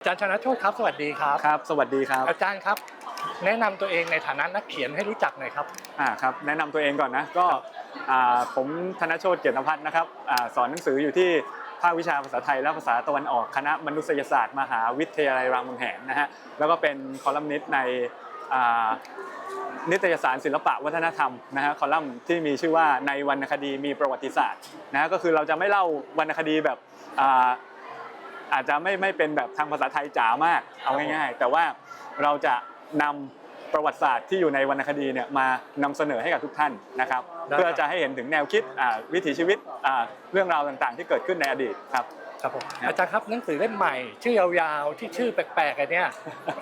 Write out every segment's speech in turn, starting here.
อาจารย์ชนะโชตครับ สวัสดีครับ ครับ สวัสดีครับ อาจารย์ครับ แนะนำตัวเองในฐานะนักเขียนให้รู้จักหน่อยครับ อ่าครับแนะนำตัวเองก่อนนะก็อ่าผมธนโชตเกียรติพัฒน์นะครับอ่าสอนหนังสืออยู่ที่ภาควิชาภาษาไทยและภาษาตะวันออกคณะมนุษยศาสตร์ มหาวิทยาลัยรามคำแหงนะฮะแล้วก็เป็นคอลัมนิสต์ในอ่านิตยสารศิลปะวัฒนธรรมนะฮะคอลัมน์ที่มีชื่อว่าในวรรณคดีมีประวัติศาสตร์นะฮะก็คือเราจะไม่เล่าวรรณคดีแบบอ่า อาจจะไม่ไม่เป็นแบบทางภาษาไทยจ๋ามากเอาง่ายๆ แต่ว่าเราจะนำประวัติศาสตร์ที่อยู่ในวรรณคดีเนี่ยมานำเสนอให้กับทุกท่านนะครับได้ครับ เพื่อจะให้เห็นถึงแนวคิดอ่าวิถีชีวิตอ่าเรื่องราวต่างๆ ที่เกิดขึ้นในอดีตครับ ครับผมอาจารย์ครับหนังสือเล่มใหม่ ชื่อยาวๆที่ชื่อแปลกๆอันเนี้ย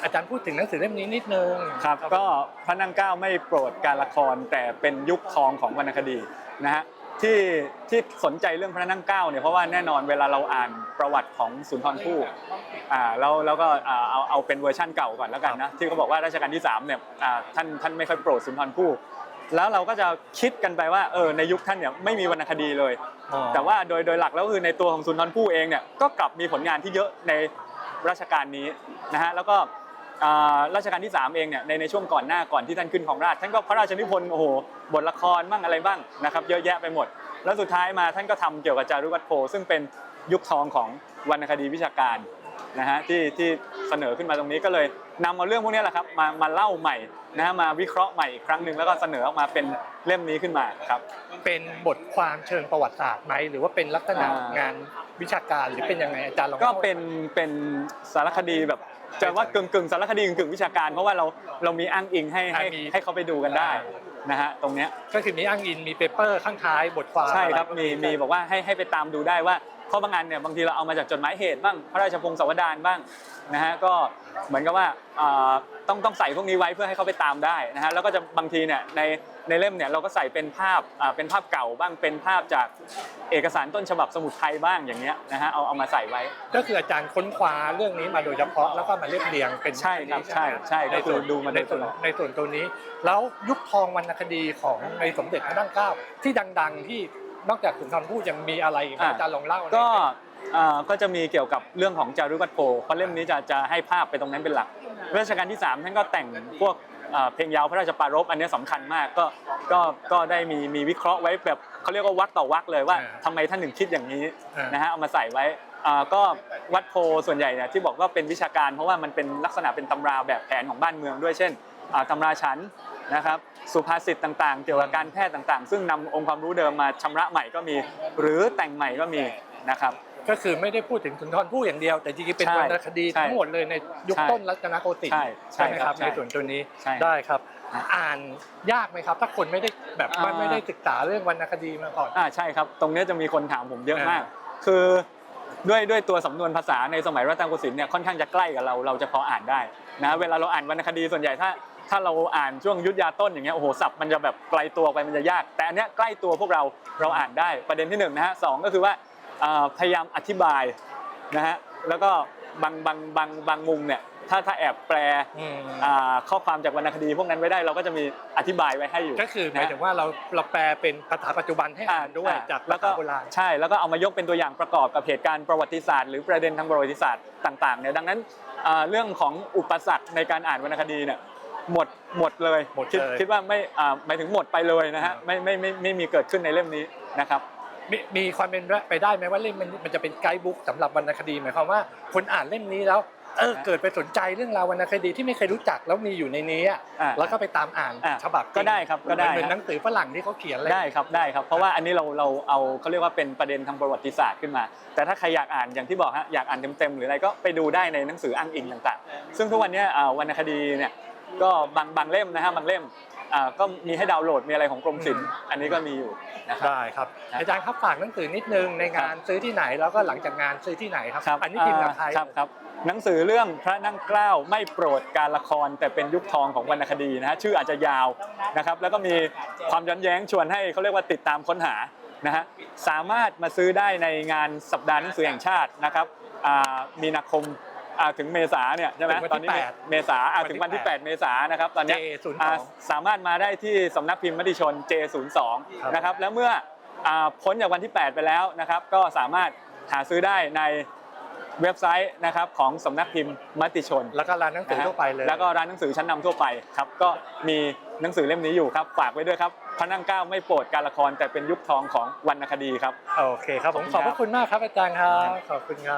อาจารย์พูดถึงหนังสือเล่มนี้นิดนึง ครับก็พระนั่งเกล้าไม่โปรดการละครแต่เป็นยุคทองของวรรณคดีนะฮะ ที่ที่สนใจเรื่องพระนั่งเกล้าเนี่ยเพราะว่าแน่นอนเวลาเราอ่านประวัติของสุนทรภู่อ่าแล้วแล้วก็อ่าเอาเอาเป็นเวอร์ชั่นเก่าก่อนแล้วกันนะที่เขาบอกว่ารัชกาลที่3เนี่ยอ่าท่านท่านไม่ค่อยโปรดสุนทรภู่แล้วเราก็จะคิดกันไปว่าเออในยุคท่านเนี่ยไม่มีวรรณคดีเลยอ๋อแต่ว่าโดยโดยหลักแล้วคือในตัวของสุนทรภู่เองเนี่ยก็กลับมีผลงานที่เยอะในรัชกาลนี้นะฮะแล้วก็ อ่ารัชกาลที่ 3 เองเนี่ยในในช่วงก่อนหน้าก่อนที่ท่านขึ้นของราชย์ท่านก็พระราชนิพนธ์โอ้โหบทละครบ้างอะไรบ้างนะครับเยอะแยะไปหมด แล้วสุดท้ายมาท่านก็ทำเกี่ยวกับจารุวัตโพซึ่งเป็นยุคทองของวรรณคดีวิชาการนะฮะที่ที่เสนอขึ้นมาตรงนี้ก็เลยนำเอาเรื่องพวกนี้แหละครับมามาเล่าใหม่นะฮะมาวิเคราะห์ใหม่อีกครั้งหนึ่งแล้วก็เสนอออกมาเป็นเล่มนี้ขึ้นมาครับ เป็นบทความเชิงประวัติศาสตร์ไหมหรือว่าเป็นลักษณะอ่างงานวิชาการหรือเป็นยังไงอาจารย์ลองก็ล่าเป็นเป็นสารคดีแบบ จะว่ากึ่งกึ่งๆสารคดีกึ่งกึ่งๆวิชาการ เพราะว่าเราเรามีอ้างอิงให้ให้อ่ามี ให้เขาไปดูกันได้นะฮะตรงเนี้ย ก็คือมีอ้างอินมีเปเปอร์ข้างท้ายบทความใช่ครับ อะไมีมีบอกว่าให้ให้ไปตามดูได้ว่าข้อบางอันเนี่ยบางทีเราเอามาจากจดหมายเหตุบ้างพระราชพงศาวดารบ้างนะฮะก็เหมือนกับว่าอ่าต้องต้องใส่พวกนี้ไว้เพื่อให้เขาไปตามได้นะฮะแล้วก็จะบางทีเนี่ยใน ในเล่มเนี่ยเราก็ใส่เป็นภาพอ่าเป็นภาพเก่าบ้างเป็นภาพจากเอกสารต้นฉบับสมุดไทยบ้างอย่างเงี้ยนะฮะเอาเอามาใส่ไว้ ก็คืออาจารย์ค้นคว้าเรื่องนี้มาโดยเฉพาะแล้วก็มาเรียบเรียงเป็นใช่ครับใช่ใช่ในก็คืส่อวนดูมาโดในยตส่วนลอด ในส่วนตัวนี้ แล้วยุคทองวรรณคดีของในสมเด็จพระนั่งเกล้าที่ดัง ๆ ที่นอกจากขุนทรพูดยังมีอะไรอีกไหมอะ อาจารย์ลองเล่าหน่อยก็เอ่อก็จะมีเกี่ยวกับเรื่องของจารุวัตโพเพราะเล่มนี้จะจะให้ภาพไปตรงนั้นเป็นหลักรัชกาลที่ 3 ท่านก็แต่งพวก เอ่อเพลงยาวพระราชปรารภอันนี้สำคัญมากก็ก็ก็ได้มีมีวิเคราะห์ไว้แบบเขาเรียกว่าวัดต่อวักเลยว่าทำไมท่านถึงคิดอย่างนี้อ่านะฮะเอามาใส่ไว้อ่าก็วัดโพส่วนใหญ่เนี่ยที่บอกว่าเป็นวิชาการ เพราะว่ามันเป็นลักษณะเป็นตำราแบบแผนของบ้านเมืองด้วยเช่นอ่าตำราชั้นนะครับสุภาษิตต่างๆ เกี่ยวกับการแพทย์ต่างๆ ซึ่งนำองค์ความรู้เดิมมาชำระใหม่ก็มี หรือแต่งใหม่ก็มีนะครับ ก็คือไม่ได้พูดถึงสุนทรภู่อย่างเดียว แต่จริงๆเป็นใช่วรรณคดีใช่ทั้งหมดเลยในยุคใช่ต้นรัตนโกสินทใช่ร์ใช่ไหมครับใช่ในส่วนตัวนี้ใช่ได้ครับอะอ่านยากไหมครับ ถ้าคนไม่ได้แบบอ่าไม่ได้ศึกษาเรื่องวรรณคดีมาก่อนอ่าใช่ครับ ตรงเนี้ยจะมีคนถามผมเยอะมากอ่คือด้วยด้วยตัวสำนวนภาษาในสมัยรัตนโกสินทร์เนี่ยค่อนข้างจะใกล้กับเราเราจะพออ่านได้นะเวลาเราอ่านวรรณคดีส่วนใหญ่ถ้าถ้าเราอ่านช่วงยุทธยาต้นอย่างเงี้ยโอ้โหศัพท์มันจะแบบไกลตัวไปมันจะยาก แต่อันเนี้ยใกล้ตัวพวกเราเราอ่านได้ประเด็นที่หนึ่งนะฮะสองก็คือว่าอ่า พยายามอธิบายนะฮะแล้วก็บางบางบางบางมุมเนี่ยถ้าถ้าแอบแปลอืมอ่าข้อความจากวรรณคดีพวกนั้นไว้ได้เราก็จะมีอธิบายไว้ให้อยู่ ก็คือหมายถึงว่าเราเราแปลเป็นภาษาปัจจุบันให้อ่านด้วยอ่จากแล้ภาวก็ษาโบราณใช่แล้วก็เอามายกเป็นตัวอย่างประกอบกับเหตุการณ์ประวัติศาสตร์หรือประเด็นทางประวัติศาสตร์ต่างๆเนี่ยดังนั้นอ่าเรื่องของอุปสรรคในการอ่านวรรณคดีเนี่ยหมดหมดเลยหมดคิดเลยคิดว่าไม่อ่าหมายถึงหมดไปเลยนะฮะอ่าไม่ไม่ไม่ไม่มีเกิดขึ้นในเล่มนี้นะครับ มีมีความเป็นไปได้ไหมว่าเล่มมันมันจะเป็นไกด์บุ๊กสำหรับวรรณคดีหมายความว่าคนอ่านเล่มนี้แล้วเออเกิดไปสนใจเรื่องราววรรณคดีที่ไม่เคยรู้จักแล้วมีอยู่ในนี้อะอ่าแล้วก็ไปตามอ่านอ่าฉบับจงก็ได้ครับก็ได้เหมือนฮะหนังสือฝรั่งที่เขาเขียนเลยได้ครับได้ครับ เพราะว่าอันนี้เราเราเอาเขาเรียกว่าเป็นประเด็นทางประวัติศาสตร์ขึ้นมา แต่ถ้าใครอยากอ่านอย่างที่บอกฮะอยากอ่านเต็มๆหรืออะไรก็ไปดูได้ในหนังสืออ้างอิงต่างๆ ซึ่งทุกวันเนี้ยอ่าวรรณคดีเนี่ยก็บางบางเล่มนะฮะบางเล่ม อ่าก็มีให้ดาวน์โหลดมีอะไรของกรมศิลป์อันนี้ก็มีอยู่นะครับ ได้ครับ ครับอาจารย์ครับฝากหนังสือนิดนึงในงานซื้อที่ไหนแล้วก็หลังจากงานซื้อที่ไหนครับครับอันนี้พิมพ์กับไทยครับครับหนังสือเรื่องพระนั่งเกล้าไม่โปรดการละครแต่เป็นยุคทองของวรรณคดีนะฮะชื่ออาจจะยาวนะครับ แล้วก็มีความย้อนแย้งชวนให้เขาเรียกว่าติดตามค้นหานะฮะสามารถมาซื้อได้ในงานสัปดาห์หนังสือแห่งชาตินะครับอ่ามีนาคม อ่าถึงเมษาเนี่ยใช่ไหมถึงวันที่ตอนนี้แปดเมษาอ่าวันที่ถึงวันที่แปด8เมษานะครับตอนเนี้ย J02 อ่าสามารถมาได้ที่สำนักพิมพ์มติชน J02 ครับ นะครับแล้วเมื่ออ่าพ้นจากวันที่ 8 ไปแล้วนะครับ ก็สามารถหาซื้อได้ในเว็บไซต์นะครับของสำนักพิมพ์มติชน แล้วก็ร้านหนังสือทั่วไปเลย แล้วก็ร้านหนังสือชั้นนำทั่วไปครับ ก็มีหนังสือเล่มนี้อยู่ครับ ฝากไว้ด้วยครับพระนั่งเกล้าไม่โปรดการละครแต่เป็นยุคทองของวรรณคดีครับ โอเคครับผมขขออบบคุณครับพระคุณมากครับอาจารย์ครับ ขอบคุณครับ